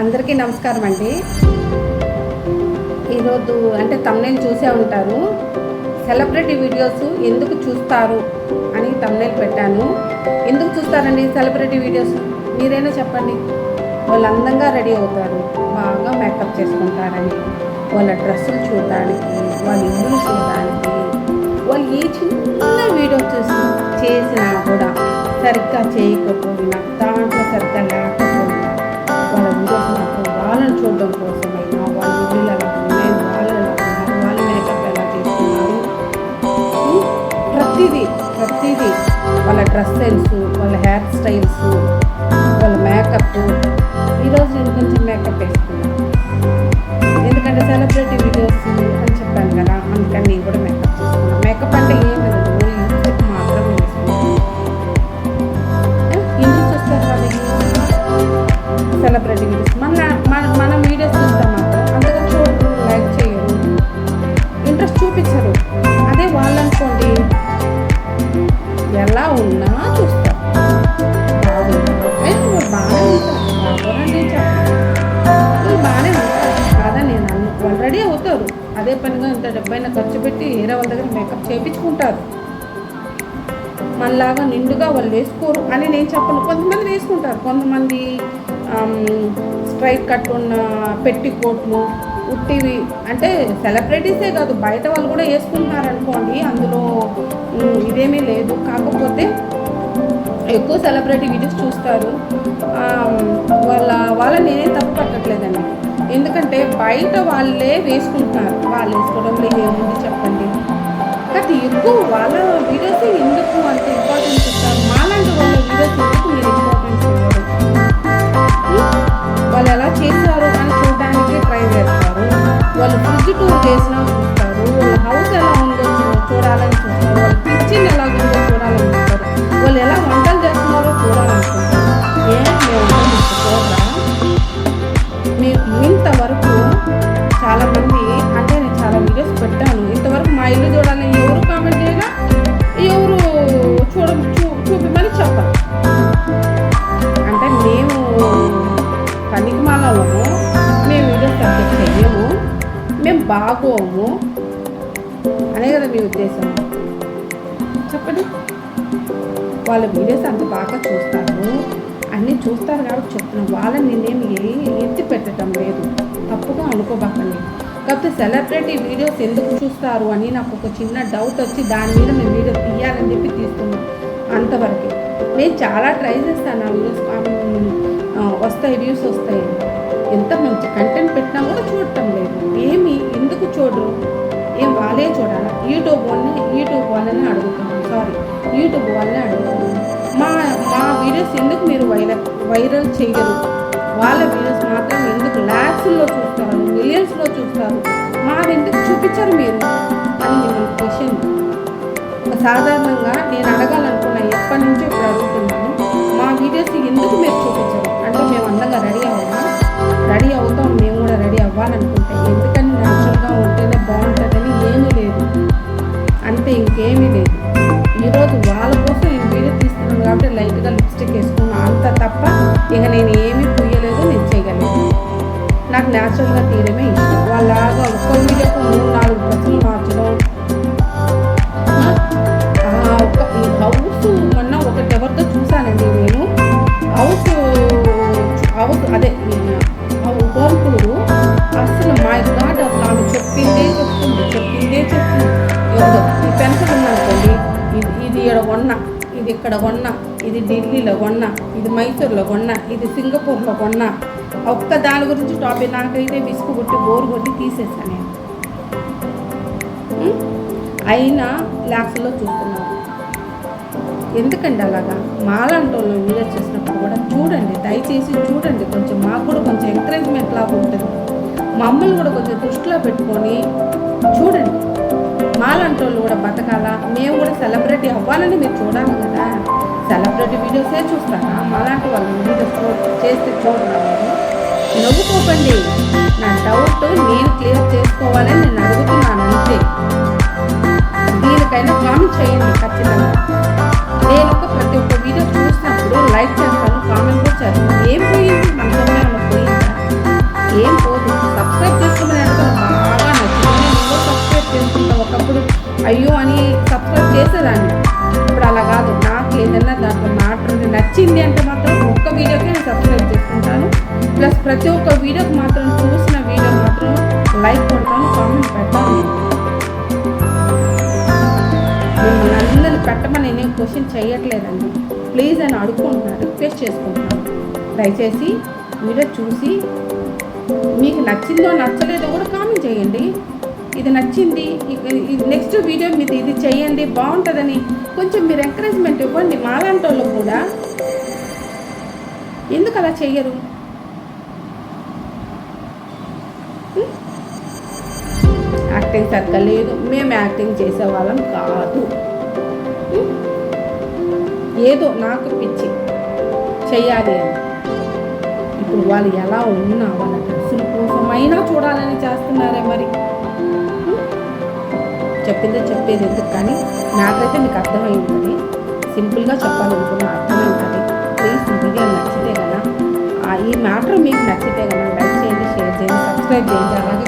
అందరికీ నమస్కారం అండి. ఈరోజు అంటే తమ్నేల్ చూసే ఉంటారు. సెలబ్రిటీ వీడియోస్ ఎందుకు చూస్తారు అని తమ్నేల్ పెట్టాను. ఎందుకు చూస్తారండి సెలబ్రిటీ వీడియోస్ మీరైనా చెప్పండి. వాళ్ళు అందంగా రెడీ అవుతారు. బాగా మేకప్ చేసుకుంటారని. వాళ్ళ డ్రెస్సులు చూడడానికి వాళ్ళ ఇల్లు చూడడానికి. వాళ్ళు ఏ చిన్న వీడియో చూసి చేసినా కూడా సరిగ్గా చేయకపోయినా ప్రతిదీ ప్రతిదీ వాళ్ళ డ్రెస్ సెన్స్ వాళ్ళ హెయిర్ స్టైల్స్ వాళ్ళ మేకప్ ఈరోజు నేను కొంచెం మేకప్ వేసుకున్నాను. ఎందుకంటే సెలబ్రిటీ వీడియోస్ అని చెప్పాను కదా అందుకని నేను కూడా మేకప్ చేసుకున్నాను మేకప్ అంటే ఏం లేదు లిప్స్టిక్ మాత్రమే ఎందుకు చూస్తారు కదా సెలబ్రిటీ వీడియోస్ అదే పనిగా ఇంత డబ్బైనా ఖర్చు పెట్టి వేరే వాళ్ళ దగ్గర మేకప్ చేయించుకుంటారు. మనలాగా నిండుగా వాళ్ళు వేసుకోరు అని నేను చెప్పను. కొంతమంది వేసుకుంటారు. కొంతమంది స్ట్రైట్ కట్ ఉన్న పెట్టి కోట్లు ఉట్టివి. అంటే సెలబ్రిటీసే కాదు బయట వాళ్ళు కూడా వేసుకుంటున్నారు అనుకోండి అందులో ఇదేమీ లేదు. కాకపోతే ఎక్కువ సెలబ్రిటీ వీడియోస్ చూస్తారు. వాళ్ళ వాళ్ళని నేనే తప్పు పట్టట్లేదండి. ఎందుకంటే బయట వాళ్ళే వేసుకుంటున్నారు. వాళ్ళు వేసుకోవడంలో ఏముంది చెప్పండి. కానీ ఎక్కువ వాళ్ళ వీడియోస్ ఎందుకు అంత ఇంపార్టెన్స్ ఇస్తారు మాలాంటి వాళ్ళ వీడియోస్ ఎందుకు మీరు ఎక్కువ ఇంతవరకు చాలామంది అంటే నేను చాలా వీడియోస్ పెట్టాను. ఇంతవరకు మా ఇల్లు చూడాలని ఎవరు కామెంట్ చేయగా ఎవరు చూడ చూ చూపిమని చెప్పరు. అంటే మేము పనికిమాలము మేము వీడియోస్ సబ్జెక్ట్ చెయ్యము. మేము బాగోము. అనే కదా మీ ఉద్దేశం. చెప్పండి. వాళ్ళ వీడియోస్ అంత బాగా చూస్తారు. అన్నీ చూస్తారు కాబట్టి చెప్తున్నాను వాళ్ళని నేనేమి ఎత్తి పెట్టడం లేదు. తప్పుగా అనుకోబాకండి. కాకపోతే సెలబ్రిటీ వీడియోస్ ఎందుకు చూస్తారు అని నాకు ఒక చిన్న డౌట్ వచ్చి దాని మీద నేను వీడియో తీయాలని చెప్పి తీస్తున్నాను అంతవరకు. నేను చాలా ట్రై చేస్తాను ఆ వీడియోస్ వస్తాయి వ్యూస్ వస్తాయి. ఎంత మంచి కంటెంట్ పెట్టినా కూడా చూడటం లేదు. ఏమి ఎందుకు చూడరు? ఏం వాళ్ళే చూడాలి? యూట్యూబ్ వాళ్ళని యూట్యూబ్ వాళ్ళని అడుగుతున్నాను సారీ యూట్యూబ్ వాళ్ళనే అడుగుతున్నాను మా మా వీడియోస్ ఎందుకు మీరు వైరల్ వైరల్ చేయరు? వాళ్ళ వీడియోస్ మాత్రం ఎందుకు ల్యాక్స్లో చూస్తారు మిలియన్స్లో చూస్తారు? మాది ఎందుకు చూపించరు మీరు? అని నేను క్వశ్చన్ సాధారణంగా నేను అడగాలనుకున్న ఎప్పటి నుంచో ఇప్పుడు అడుగుతున్నాను. మా వీడియోస్ ఎందుకు మీరు చూపించరు? అంటే మేము అందంగా రెడీ అవ్వమా? రెడీ అవుతాం మేము కూడా రెడీ అవ్వాలనుకుంటే ఎందుకని న్యాచురల్గా ఉంటేనే బాగుంటుందని ఏమీ లేదు. అంతే ఇంకేమీ లేదు. ఈరోజు వాళ్ళ కోసం నేను వీడియో తీస్తున్నాను కాబట్టి లైట్గా లిప్స్టిక్ వేసుకున్నాను అంత తప్ప ఇక నేను తీయడమే ఇష్టం. వాళ్ళలాగా ఒక్క వీడియోకి మూడు నాలుగు డ్రెస్సులు మార్చడం. ఒక ఈ హౌస్ మొన్న ఒకటి ఎవరితో చూశానండి నేను. హౌస్ హౌస్ అదే హోంకుడు అసలు మా గాడ్ అసలు ఆమె చెప్పిందే చెప్తుంది చెప్పిందే చెప్తుంది. ఎవరో ఈ పెన్సిల్ ఉందనుకోండి ఇది ఇది ఇక్కడ కొన్న ఇది ఇక్కడ కొన్న ఇది ఢిల్లీలో కొన్న ఇది మైసూర్లో కొన్న ఇది సింగపూర్లో కొన్న ఒక్క దాని గురించి టాపిక్ నాకైతే విసుగు కొట్టి బోరు కొట్టి తీసేసాను నేను? అయినా ల్యాక్స్లో చూస్తున్నారు ఎందుకండి అలాగా? మాలాంటి వాళ్ళు వీడియో చేసినప్పుడు కూడా చూడండి దయచేసి చూడండి. కొంచెం మాకు కూడా కొంచెం ఎంకరేజ్మెంట్ లాగా ఉంటుంది. మమ్మల్ని కూడా కొంచెం దృష్టిలో పెట్టుకొని చూడండి. మాలాంటి వాళ్ళు కూడా బతకాలా? మేము కూడా సెలబ్రిటీ అవ్వాలని మీరు చూడాలి కదా. సెలబ్రిటీ వీడియోసే చూస్తాను. అలాంటి వాళ్ళు వీడియో చేస్తే చూడాలి నవ్వుకోకండి. నా డౌట్ నేను క్లియర్ చేసుకోవాలని నేను అడుగుతున్నాను అంతే. దీనికైనా కామెంట్ చేయండి ఖచ్చితంగా. నేను ఒక ప్రతి ఒక్క వీడియో చూసినప్పుడు లైక్ చేస్తాను కామెంట్ కూడా చేస్తాను. ఏం పోయింది? మన పోయిందా? ఏం పోదు? సబ్స్క్రైబ్ చేసుకోమని బాగా నచ్చింది. సబ్స్క్రైబ్ చేసుకుంటా. ఒకప్పుడు అయ్యో అని సబ్స్క్రైబ్ చేసేదాన్ని. అంటే మాత్రం ఒక్క వీడియోకి నేను సబ్స్క్రైబ్ చేసుకుంటాను. ప్లస్ ప్రతి ఒక్క వీడియోకి మాత్రం చూసిన వీడియో మాత్రం లైక్ కొడతాను కామెంట్ పెడతాను మిమ్మల్ని పెట్టమని నేను క్వశ్చన్ చేయట్లేదండి. ప్లీజ్ అని అడుగుకుంటున్నాను రిక్వెస్ట్ చేసుకుంటున్నాను. దయచేసి వీడియో చూసి మీకు నచ్చిందో నచ్చలేదో కూడా కామెంట్ చేయండి. ఇది నచ్చింది నెక్స్ట్ వీడియో మీద ఇది చేయండి బాగుంటుందని కొంచెం మీరు ఎంకరేజ్మెంట్ ఇవ్వండి మాలాంటి వాళ్ళు కూడా. ఎందుకు అలా చేయరు యాక్టింగ్ సరిగ్గా లేదు. మేము యాక్టింగ్ చేసేవాళ్ళం కాదు. ఏదో నాకు పిచ్చి. చెయ్యాలి అని. ఇప్పుడు వాళ్ళు ఎలా ఉన్నా వాళ్ళ డ్రెస్సుల కోసమైనా చూడాలని చేస్తున్నారే మరి. చెప్పిందే చెప్పేది ఎందుకు కానీ నాకైతే మీకు అర్థమై ఉంటుంది. సింపుల్గా చెప్పాలనుకున్నా అర్థమై ఉంటుంది. ప్లీజ్ ఈ వీడియో నచ్చితే కదా ఈ మ్యాటర్ మీకు నచ్చితే కదా లైక్ చేయండి షేర్ చేయండి సబ్స్క్రైబ్ చేయండి. అలాగే